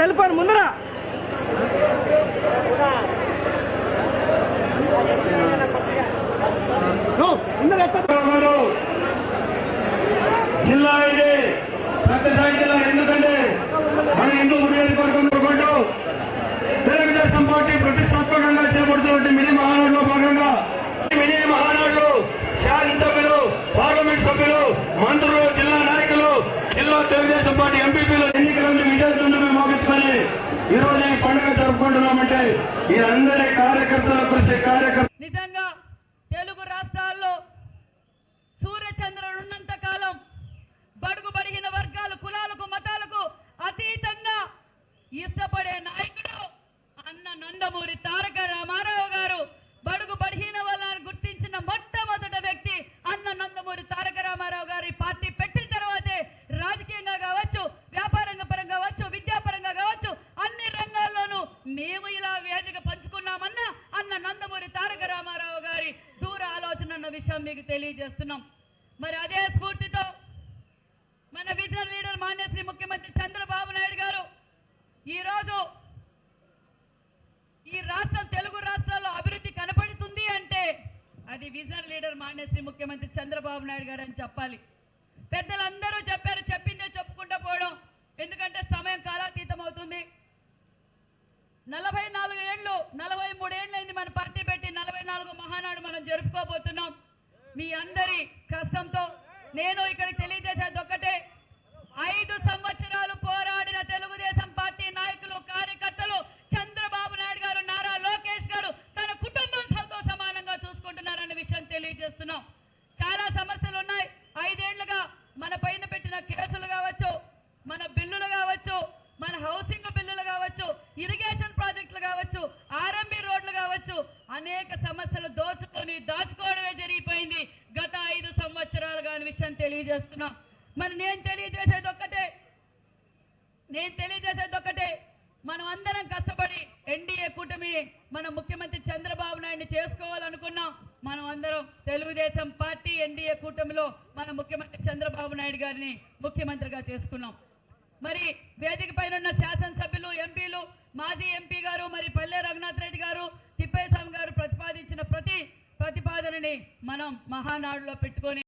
Cell phone ముందర. జిల్లా ఇది సత్యసాయి జిల్లా ఎందుకంటే మన హిందూ నియోజకవర్గంలో పాటు తెలుగుదేశం పార్టీ ప్రతిష్టాత్మకంగా చేపడుతున్న మినీ మహానాడులో భాగంగా ఈ మినీ మహానాడులో శాసనసభ్యులు పార్లమెంట్ సభ్యులు మంత్రులు జిల్లా నాయకులు జిల్లా తెలుగుదేశం పార్టీ ఎంపీపీలు ఎన్నికలను విజయదుందులు మోగించుకొని ఈ రోజు ఈ పండుగ జరుపుకుంటున్నామంటే ఈ అందరి కార్యకర్తల తారక రామారావు గారి దూర ఆలోచన అన్న విషయం మీకు తెలియజేస్తున్నాం. మరి అదే స్ఫూర్తితో మన విజన్ లీడర్ మాన్యశ్రీ ముఖ్యమంత్రి చంద్రబాబు నాయుడు గారు ఈరోజు ఈ రాష్ట్రం తెలుగు రాష్ట్రాల్లో అభివృద్ధి కనపడుతుంది అంటే అది విజన్ లీడర్ మాన్యశ్రీ ముఖ్యమంత్రి చంద్రబాబు నాయుడు గారు అని చెప్పాలి. పెద్దలందరూ చెప్పారు చెప్పిందే చెప్పుకుంటూ పోవడం. ఎందుకంటే సమయం కాలం మహానాడు మనం జరుపుకోబోతున్నాం. మీ అందరి కష్టంతో నేను ఇక్కడికి తెలియజేసేది ఒక్కటే. ఐదు సంవత్సరాలు పోరాడిన తెలుగుదేశం పార్టీ నాయకులు కార్యకర్తలు చంద్రబాబు నాయుడు గారు నారా లోకేష్ గారు తన కుటుంబంతో సమానంగా చూసుకుంటున్నారన్న విషయం తెలియజేస్తున్నాం. చాలా సమస్యలు ఉన్నాయి. ఐదేళ్ళుగా మన పైన పెట్టిన కేసులు కావచ్చు మన బిల్లులు కావచ్చు మన హౌసింగ్ బిల్లులు కావచ్చు ఇరిగేషన్ ప్రాజెక్టులు కావచ్చు ఆర్ఎంబి రోడ్లు కావచ్చు అనేక సమస్యలు దోచుకొని దాచుకోవడమే జరిగిపోయింది గత ఐదు సంవత్సరాలుగా అనే విషయం తెలియజేస్తున్నాం మరి నేను తెలియజేసేది ఒక్కటే. నేను తెలియజేసేది ఒక్కటే. మనం అందరం కష్టపడి ఎన్డీఏ కూటమి మన ముఖ్యమంత్రి చంద్రబాబు నాయుడిని చేసుకోవాలనుకున్నాం. మనం అందరం తెలుగుదేశం పార్టీ ఎన్డీఏ కూటమిలో మన ముఖ్యమంత్రి చంద్రబాబు నాయుడు గారిని ముఖ్యమంత్రిగా చేసుకున్నాం. మరి వేదిక పైన ఉన్న శాసనసభ్యులు ఎంపీలు మాజీ ఎంపీ గారు మరి పల్లె రఘునాథ్ రెడ్డి గారు తిప్పేస్వామి గారు ప్రతిపాదించిన ప్రతి ప్రతిపాదనని మనం మహానాడులో పెట్టుకొని